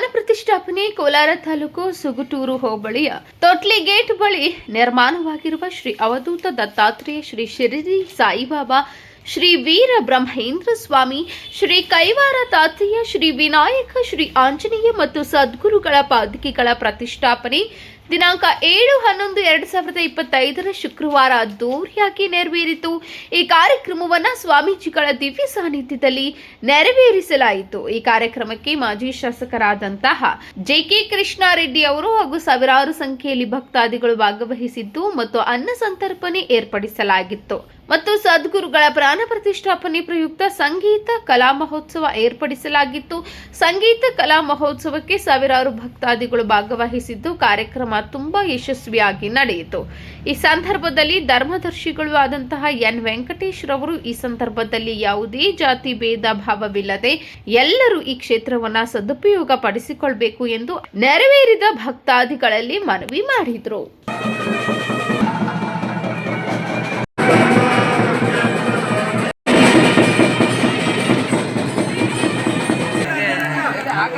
ಪ್ರಾಣ ಪ್ರತಿಷ್ಠಾಪನೆ ಕೋಲಾರ ತಾಲೂಕು ಸುಗುಟೂರು ಹೋಬಳಿಯ ತೊಟ್ಲಿ ಗೇಟ್ ಬಳಿ ನಿರ್ಮಾಣವಾಗಿರುವ ಶ್ರೀ ಅವಧೂತ ದತ್ತಾತ್ರೇಯ ಶ್ರೀ ಶಿರಡಿ ಸಾಯಿಬಾಬಾ ಶ್ರೀ ವೀರ ಬ್ರಹ್ಮೇಂದ್ರ ಸ್ವಾಮಿ, ಶ್ರೀ ಕೈವಾರ ತಾತೆಯ, ಶ್ರೀ ವಿನಾಯಕ, ಶ್ರೀ ಆಂಜನೇಯ ಮತ್ತು ಸದ್ಗುರುಗಳ ಪಾದುಕೆಗಳ ಪ್ರತಿಷ್ಠಾಪನೆ ದಿನಾಂಕ ಏಳು ಹನ್ನೊಂದು ಎರಡು ಸಾವಿರದ ಇಪ್ಪತ್ತೈದರ ಶುಕ್ರವಾರ ಅದ್ದೂರಿಯಾಗಿ ನೆರವೇರಿತು. ಈ ಕಾರ್ಯಕ್ರಮವನ್ನ ಸ್ವಾಮೀಜಿಗಳ ದಿವ್ಯ ಸಾನ್ನಿಧ್ಯದಲ್ಲಿ ನೆರವೇರಿಸಲಾಯಿತು. ಈ ಕಾರ್ಯಕ್ರಮಕ್ಕೆ ಮಾಜಿ ಶಾಸಕರಾದಂತಹ ಜೆ ಕೆ ಕೃಷ್ಣಾರೆಡ್ಡಿ ಅವರು ಹಾಗೂ ಸಾವಿರಾರು ಸಂಖ್ಯೆಯಲ್ಲಿ ಭಕ್ತಾದಿಗಳು ಭಾಗವಹಿಸಿದ್ದು ಮತ್ತು ಅನ್ನ ಸಂತರ್ಪಣೆ ಏರ್ಪಡಿಸಲಾಗಿತ್ತು. ಮತ್ತು ಸದ್ಗುರುಗಳ ಪ್ರಾಣ ಪ್ರತಿಷ್ಠಾಪನೆ ಪ್ರಯುಕ್ತ ಸಂಗೀತ ಕಲಾ ಮಹೋತ್ಸವ ಏರ್ಪಡಿಸಲಾಗಿತ್ತು. ಸಂಗೀತ ಕಲಾ ಮಹೋತ್ಸವಕ್ಕೆ ಸಾವಿರಾರು ಭಕ್ತಾದಿಗಳು ಭಾಗವಹಿಸಿದ್ದು, ಕಾರ್ಯಕ್ರಮ ತುಂಬಾ ಯಶಸ್ವಿಯಾಗಿ ನಡೆಯಿತು. ಈ ಸಂದರ್ಭದಲ್ಲಿ ಧರ್ಮದರ್ಶಿಗಳು ಆದಂತಹ ಎನ್ ವೆಂಕಟೇಶ್ ರವರು ಈ ಸಂದರ್ಭದಲ್ಲಿ ಯಾವುದೇ ಜಾತಿ ಭೇದ ಭಾವವಿಲ್ಲದೆ ಎಲ್ಲರೂ ಈ ಕ್ಷೇತ್ರವನ್ನ ಸದುಪಯೋಗ ಪಡಿಸಿಕೊಳ್ಬೇಕು ಎಂದು ನೆರವೇರಿದ ಭಕ್ತಾದಿಗಳಲ್ಲಿ ಮನವಿ ಮಾಡಿದರು. ಯಾವ್ದು